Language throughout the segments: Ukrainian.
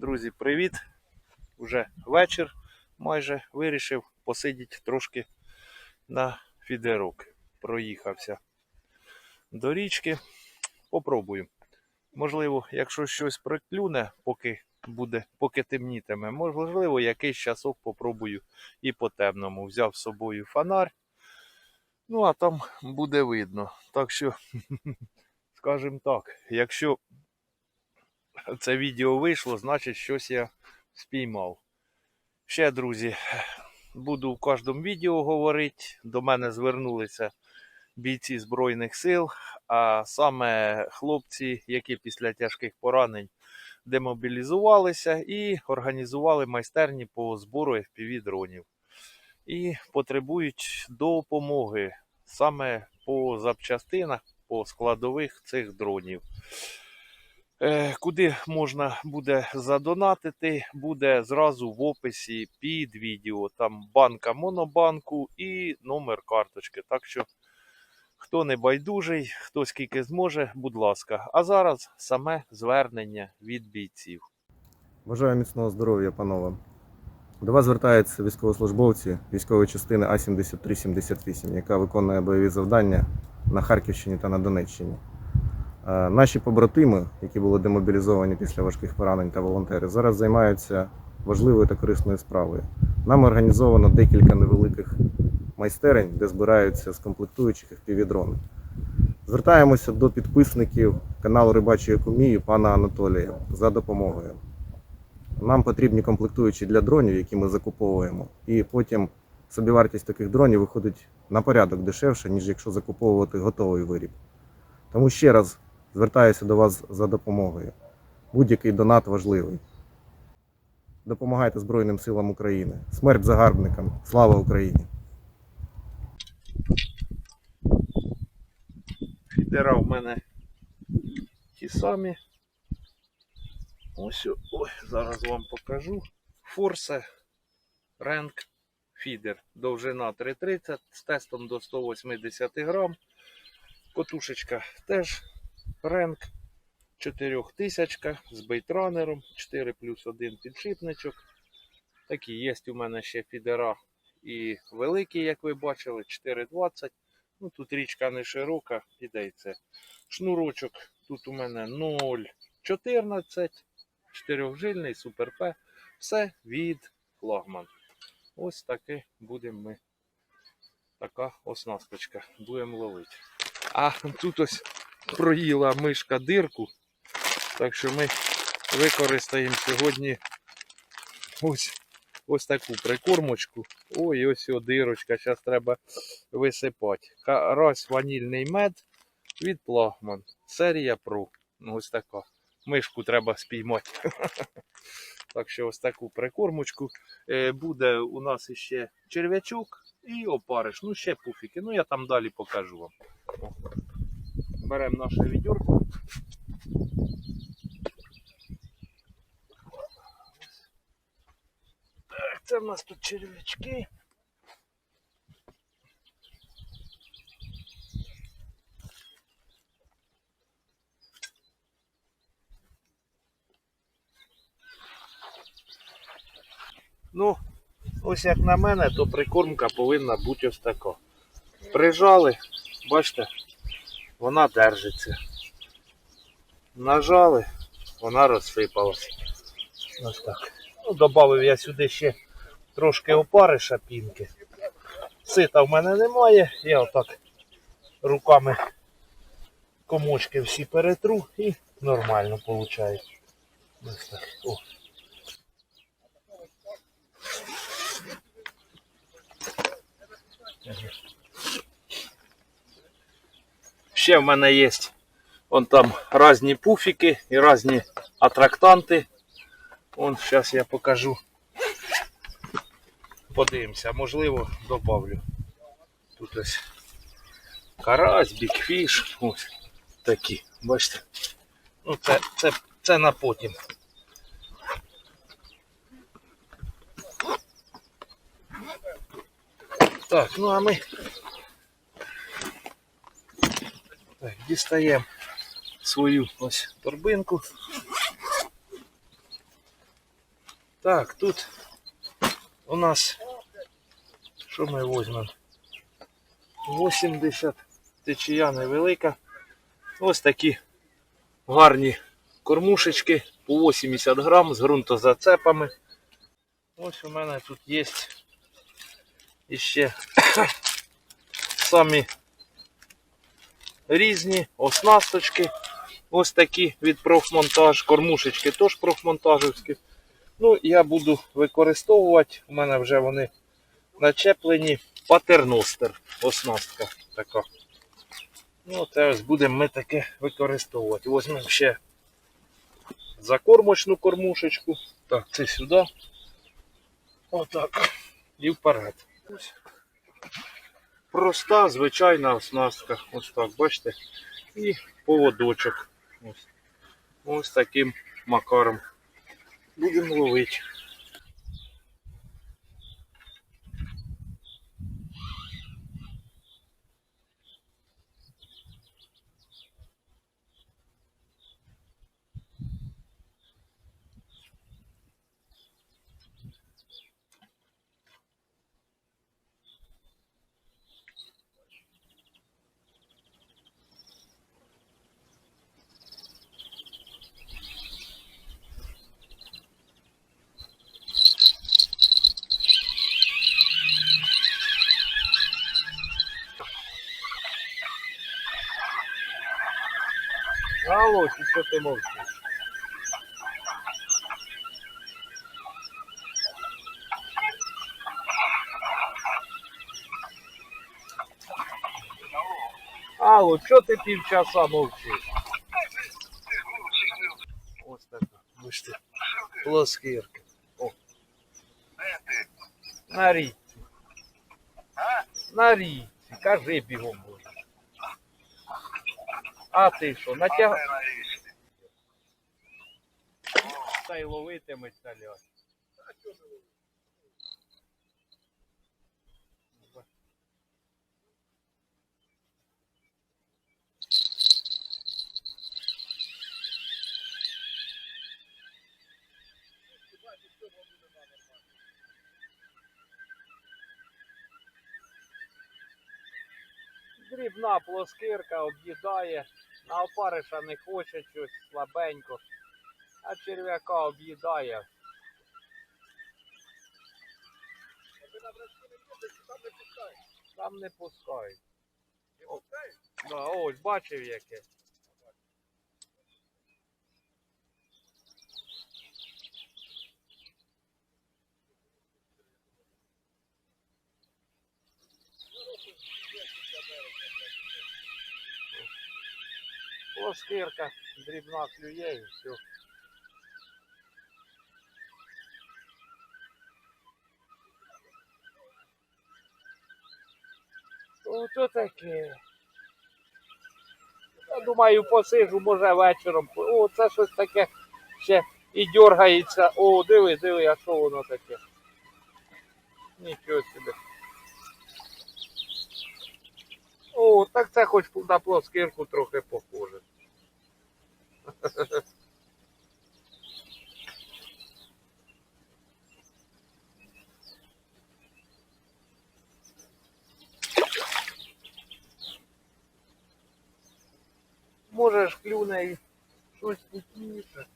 Друзі, привіт! Уже вечір майже вирішив посидіти трошки на фідерок. Проїхався до річки. Попробую. Можливо, якщо щось приклюне, поки буде, поки темнітиме, можливо, якийсь часок попробую і по темному. Взяв з собою фонарь. Ну, а там буде видно. Так що, скажімо так, якщо це відео вийшло, значить щось я спіймав. Ще, друзі, буду в кожному відео говорити. До мене звернулися бійці Збройних сил, а саме хлопці, які після тяжких поранень демобілізувалися і організували майстерні по збору FPV дронів. І потребують допомоги саме по запчастинах, по складових цих дронів. Е, Куди можна буде задонатити, буде зразу в описі під відео. Там банка монобанку і номер карточки. Так що, хто не байдужий, хто скільки зможе, будь ласка. А зараз саме звернення від бійців. Бажаю міцного здоров'я, панове. До вас звертаються військовослужбовці військової частини А-7378, яка виконує бойові завдання на Харківщині та на Донеччині. Е, Наші побратими, які були демобілізовані після важких поранень та волонтери, зараз займаються важливою та корисною справою. Нам організовано декілька невеликих майстерень, де збираються з комплектуючих FPV-дрони. Звертаємося до підписників каналу Рибачої Кумії пана Анатолія за допомогою. Нам потрібні комплектуючі для дронів, які ми закуповуємо, і потім собівартість таких дронів виходить на порядок дешевше, ніж якщо закуповувати готовий виріб. Тому ще раз звертаюся до вас за допомогою. Будь-який донат важливий. Допомагайте Збройним силам України. Смерть загарбникам! Слава Україні! Фідера в мене ті самі. Ось, ой, зараз вам покажу. Форсе Ренк Фідер. Довжина 3,30 з тестом до 180 грам. Котушечка теж Ренк 4000 з бейтранером. 4 плюс 1 підшипничок. Такі є у мене ще фідера і великі, як ви бачили, 4,20. Ну, тут річка не широка, піде це. Шнурочок тут у мене 0,14, 4жильний, супер П. Все від флагман. Ось таке будемо ми. Така оснасточка. Будемо ловити. А тут ось проїла мишка дирку. Так що ми використаємо сьогодні ось, ось таку прикормочку. Ой, ось о дирочка. Зараз треба висипати. Карась ванільний мед від Плагман. Серія Pro. Ну, ось така. Мишку треба спіймати. Так що ось таку прикормочку. Е, Буде у нас іще черв'ячок і опариш. Ну, ще пуфіки. Ну, я там далі покажу вам. Беремо наше відьорко. Так, це в нас тут черв'ячки. Ну, ось як на мене, то прикормка повинна бути ось така. Прижали, бачите, вона держиться. Нажали, вона розсипалась. Ось так. Ну, Добавив я сюди ще трошки опариша пінки. Сита в мене немає, я отак руками комочки всі перетру і нормально виходить. Ось так. О. Ще в мене є вон там різні пуфіки і різні атрактанти. Вон, зараз я покажу. Подивимося, можливо, добавлю. Тут ось карась, бікфіш, ось такі. Бачите? Ну, це, це, це на потім. Так, ну а ми так, дістаємо свою ось торбинку. Так, тут у нас що ми візьмемо? 80 течія невелика. Ось такі гарні кормушечки по 80 грам з ґрунтозацепами. Ось у мене тут є іще самі різні оснасточки. Ось такі від профмонтаж, кормушечки теж профмонтажівські. Ну, я буду використовувати. У мене вже вони начеплені. Патерностер. Оснастка така. Ну, ось будемо ми таке використовувати. Візьмемо ще закормочну кормушечку. Так, це сюди. Отак. І вперед. Ось. Проста, звичайна оснастка. Ось так, бачите? І поводочок. Ось, ось таким макаром. Будемо ловити. Алло, чи що ти мовчиш? Алло, що ти півчаса мовчиш? Ось така, бачите, плоскирка. О. На річці. На річці, кажи бігом буде. А ти що, натяг... Та й ловитимуть таля. Дрібна плоскирка об'їдає, на опариша не хоче щось слабенько, а черв'яка об'їдає. Там не пускають. О, да, ось бачив яке. Плоскирка дрібна клює і все. Ото таке. Я думаю, посижу, може вечором. О, це щось таке ще і дергається. О, диви, диви, а що воно таке? Нічого собі. О, так це хоч на плоскирку трохи похоже. Може ж клюне і щось вкусніше.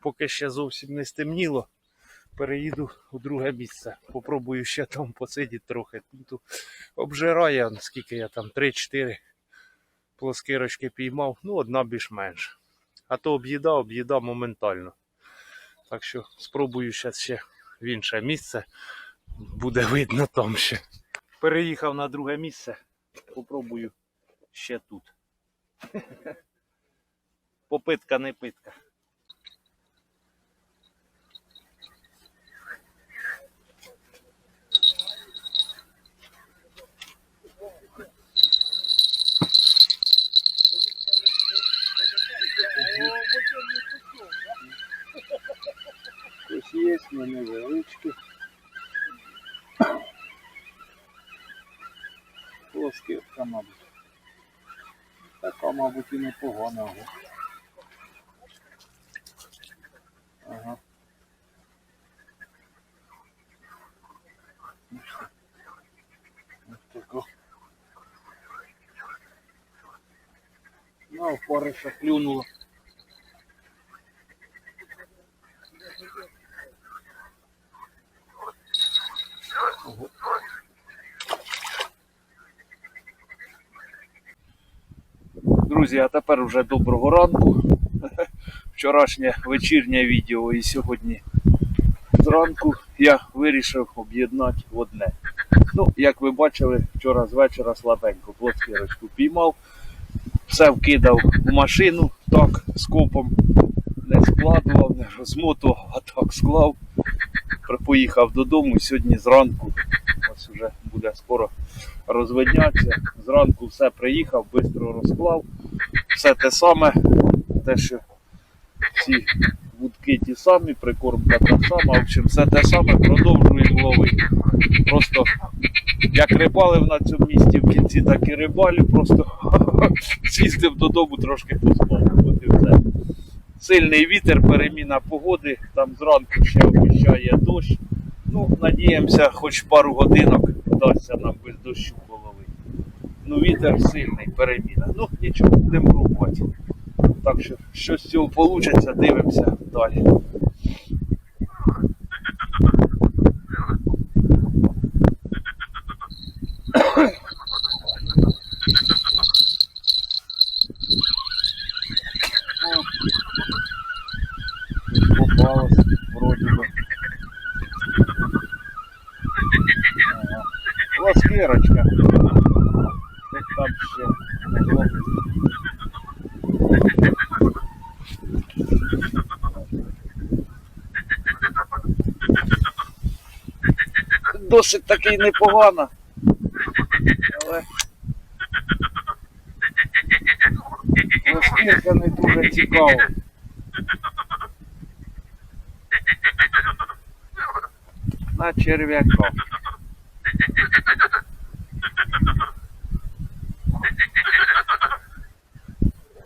Поки ще зовсім не стемніло, переїду у друге місце. Попробую ще там посидіти трохи. Тут обжирає, скільки я там, 3-4 плоскирочки піймав, ну одна більш-менш. А то об'їда, об'їда моментально. Так що спробую зараз ще в інше місце. Буде видно там ще. Переїхав на друге місце. Попробую ще тут. Попитка не питка. мабуть, і непоганого. Ага. Ну, ну париша клюнула. Друзі, а тепер вже доброго ранку. Вчорашнє вечірнє відео і сьогодні зранку я вирішив об'єднати одне. Ну, як ви бачили, вчора з вечора слабенько плоскирочку піймав, все вкидав в машину, так, скопом не складував, не розмотував, а так склав. Поїхав додому сьогодні зранку, ось вже буде скоро розвиднятися. Зранку все приїхав, швидко розклав. Все те саме, те, що всі вудки ті самі, прикормка та сама, в общем, все те саме продовжуємо ловити. Просто як рибалив на цьому місці в кінці, так і рибалю, просто з'їздив додому трошки все. Сильний вітер, переміна погоди, там зранку ще обіцяє дощ. Ну, надіємося, хоч пару годинок вдасться нам без дощу. Ну, вітер сильний, переміна. Ну, нічого, будемо пробувати. Так що, що з цього вийде, дивимося далі. Попалось, вроді би. Ага. Ласкерочка. Десь там ще не зловить. Досить таки непогано. Але Ласкерка не дуже цікава. на черв'яка.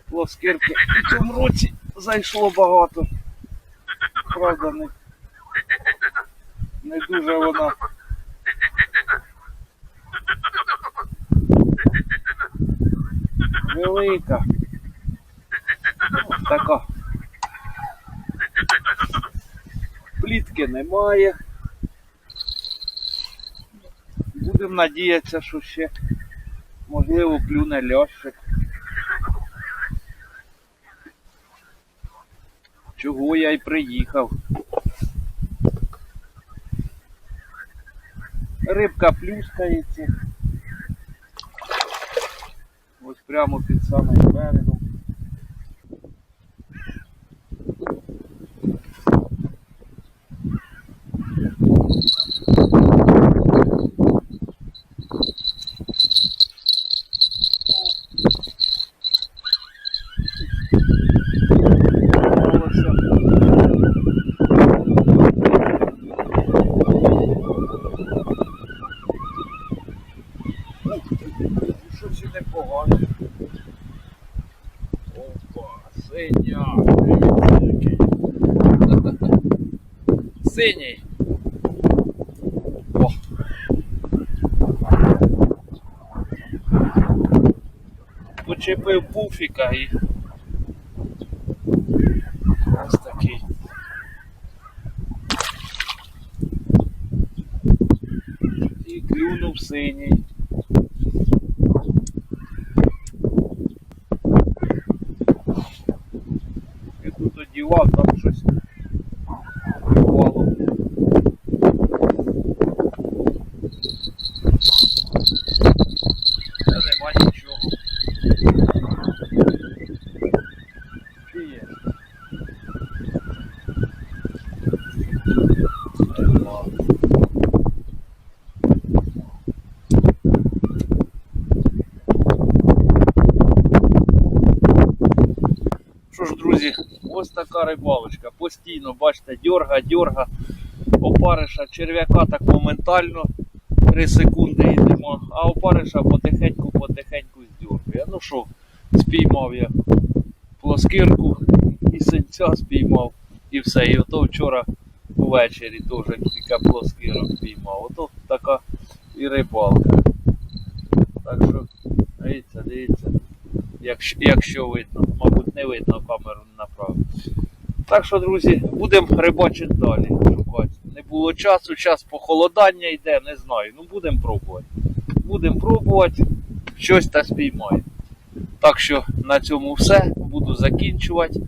Плоскирки в цьому році зайшло багато. Правда, не, не дуже вона. Велика. Ну, така. Плітки немає. Будемо надіятися, що ще можливо клюне лящик. Чого я й приїхав. Рибка плюскається. Ось прямо під самим берегом. Боролася. Щось і непогано. Синя. Дивіться, який. Синій. О. Почепив пуфіка і Ось такий. І клюнув синій. І тут там щось впало. Та нема нічого. Чи є? Нема. Що ж, друзі, ось така рибалочка. Постійно, бачите, дьорга, дьорга, опариша, черв'яка так моментально 3 секунди йдемо, а опариша потихеньку-потихеньку здьоргує. Ну що, спіймав я плоскирку і синця спіймав, і все. І ото вчора ввечері теж кілька плоскирок спіймав. Ото така і рибалка. Так що, дивіться, дивіться, якщо, якщо видно. мабуть, не видно камеру не направив. Так що, друзі, будемо рибачити далі. Не було часу, час похолодання йде, не знаю. Ну будемо пробувати. Будемо пробувати, щось та спіймаємо. Так що на цьому все. Буду закінчувати.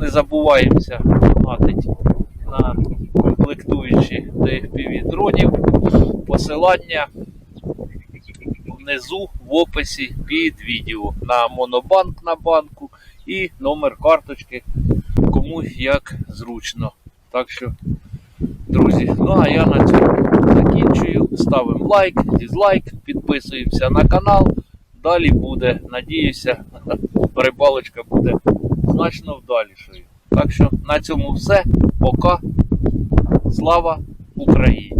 Не забуваємося донатити на комплектуючі до FPV дронів. Посилання внизу в описі під відео на монобанк на банку і номер карточки, кому як зручно. Так що, друзі, ну а я на цьому закінчую. Ставимо лайк, дізлайк, підписуємося на канал. Далі буде, надіюся, рибалочка буде значно вдалішою. Так що на цьому все. Пока. Слава Україні!